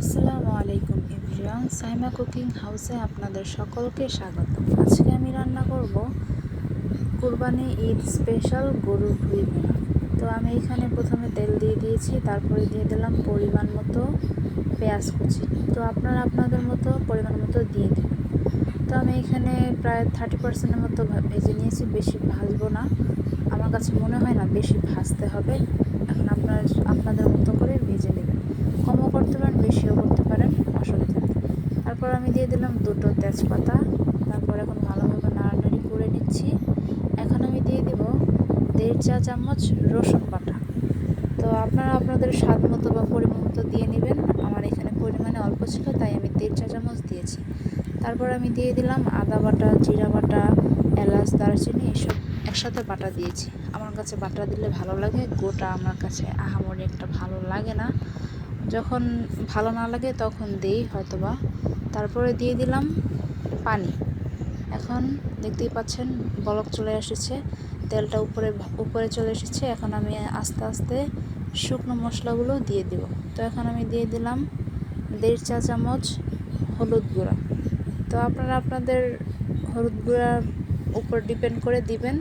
আসসালামু আলাইকুম everyone, Saima cooking হাউসে আপনাদের সকলকে স্বাগত। আজকে আমি রান্না করব কুরবানি ঈদ স্পেশাল গরুর ভুঁড়ি ভুনা। তো আমি এখানে প্রথমে তেল দিয়ে দিয়েছি, তারপরে দিয়ে দিলাম পরিমাণ মতো পেঁয়াজ কুচি। তো আপনারা আপনাদের মতো পরিমাণ মতো দিয়ে দেবেন। তো আমি এখানে প্রায় থার্টি পার্সেন্টের মতো ভেজে নিয়েছি, বেশি ভাজবো না। আমার কাছে মনে হয় না বেশি ভাজতে হবে। এখন আপনার আপনাদের মতো করে ভেজে নেবেন কমও করতে পারেন বেশিও করতে পারেন অসুবিধা নেই তারপর আমি দিয়ে দিলাম দুটো তেজপাতা, তারপর এখন ভালোভাবে নাড়ানাড়ি করে নিচ্ছি। এখন আমি দিয়ে দিব দেড় চা চামচ রসুন বাটা। তো আপনারা আপনাদের স্বাদ মতো বা পরিমাণ মতো দিয়ে নেবেন। আমার এখানে পরিমাণে অল্প ছিল, তাই আমি দেড় চা চামচ দিয়েছি। তারপর আমি দিয়ে দিলাম আদা বাটা, জিরা বাটা, এলাচ, দারচিনি, এসব একসাথে বাটা দিয়েছি। আমার কাছে বাটা দিলে ভালো লাগে, গোটা আমার কাছে আহামরি একটা ভালো লাগে না। যখন ভালো না লাগে তখন দিই হয়তোবা। তারপরে দিয়ে দিলাম পানি। এখন দেখতেই পাচ্ছেন বলক চলে এসেছে, তেলটা উপরে উপরে চলে এসেছে। এখন আমি আস্তে আস্তে শুকনো মশলাগুলো দিয়ে দিব। তো এখন আমি দিয়ে দিলাম দেড় চা চামচ হলুদ গুঁড়া। তো আপনারা আপনাদের হলুদ গুঁড়ার উপর ডিপেন্ড করে দিবেন।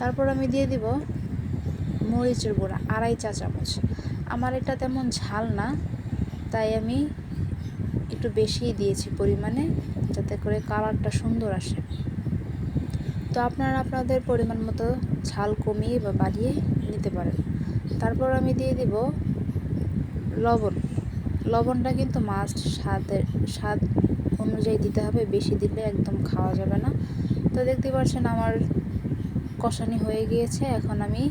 তারপর আমি দিয়ে দিব মরিচের গুঁড়া, আড়াই চা চামচ। আমার এটা তেমন ঝাল না, তাই আমি একটু বেশিই দিয়েছি পরিমাণে, যাতে করে কালারটা সুন্দর আসে। তো আপনারা আপনাদের পরিমাণ মতো ঝাল কমিয়ে বা বাড়িয়ে নিতে পারেন। তারপর আমি দিয়ে দিব লবণ। লবণটা কিন্তু মাস্ট স্বাদের, স্বাদ অনুযায়ী দিতে হবে, বেশি দিলে একদম খাওয়া যাবে না। তো দেখতে পাচ্ছেন আমার কষানি হয়ে গিয়েছে, এখন আমি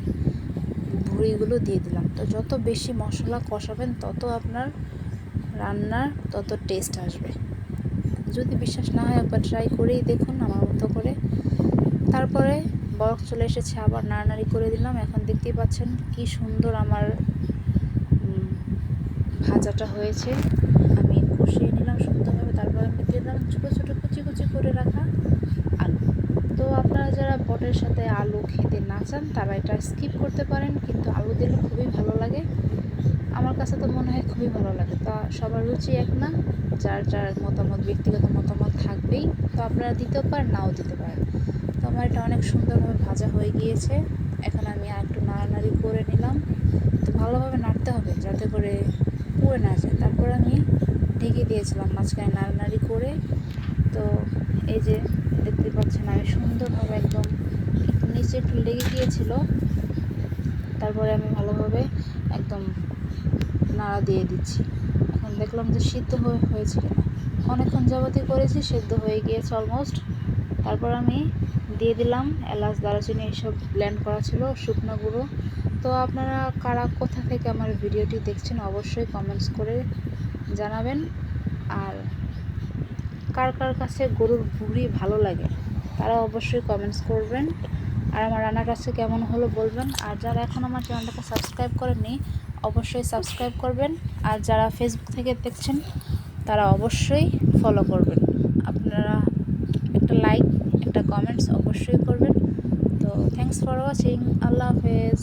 ভুঁড়িগুলো দিয়ে দিলাম। তো যত বেশি মশলা কষাবেন, তত আপনার রান্নার তত টেস্ট আসবে। যদি বিশ্বাস না হয় একবার ট্রাই করেই দেখুন আমার মতো করে। তারপরে বরফ চলে এসেছে, আবার নাড়ানাড়ি করে দিলাম। এখন দেখতেই পাচ্ছেন কি সুন্দর আমার ভাজাটা হয়েছে। আমি কষিয়ে নিলাম সুন্দরভাবে, তারপর আমি দিলাম ছোটো ছোটো কুচি কুচি করে রাখা বটের সাথে আলু খেতে না চান, তারা এটা স্কিপ করতে পারেন, কিন্তু আলু দিলে খুবই ভালো লাগে। আমার কাছে তো মনে হয় খুবই ভালো লাগে। তা সবার রুচি এক না, যার যার মতামত, ব্যক্তিগত মতামত থাকবেই। তো আপনারা দিতেও পারেন, নাও দিতে পারেন। তো আমার এটা অনেক সুন্দরভাবে ভাজা হয়ে গিয়েছে। এখন আমি আর একটু নাড়ানাড়ি করে নিলাম। তো ভালোভাবে নাড়তে হবে, যাতে করে পুড়ে না যায়। তারপর আমি ঢেকে দিয়েছিলাম মাঝখানে নাড়ানাড়ি করে। তো এই যে দেখতে পাচ্ছেন আমি সুন্দরভাবে একদম নিচে একটু লেগে গিয়েছিল। তারপরে আমি ভালোভাবে একদম নাড়া দিয়ে দিচ্ছি। এখন দেখলাম যে সিদ্ধ হয়ে হয়েছে কিনা। অনেকক্ষণ যাবতই করেছি, সিদ্ধ হয়ে গিয়েছে অলমোস্ট তারপর আমি দিয়ে দিলাম এলাচ, দারুচিনি এইসব ব্ল্যান্ড করা ছিল, শুকনো গুঁড়ো। তো আপনারা কারা কোথা থেকে আমার ভিডিওটি দেখছেন অবশ্যই কমেন্টস করে জানাবেন। আর কার কার কাছে গরুর ভুড়ি ভালো লাগে, তারা অবশ্যই কমেন্টস করবেন। আর আমার রান্নার কাছে কেমন হলো বলবেন। আর যারা এখন আমার চ্যানেলটাকে সাবস্ক্রাইব করেননি, অবশ্যই সাবস্ক্রাইব করবেন। আর যারা ফেসবুক থেকে দেখছেন, তারা অবশ্যই ফলো করবেন। আপনারা একটা লাইক একটা কমেন্টস অবশ্যই করবেন। তো থ্যাংকস ফর ওয়াচিং আল্লাহ হাফেজ।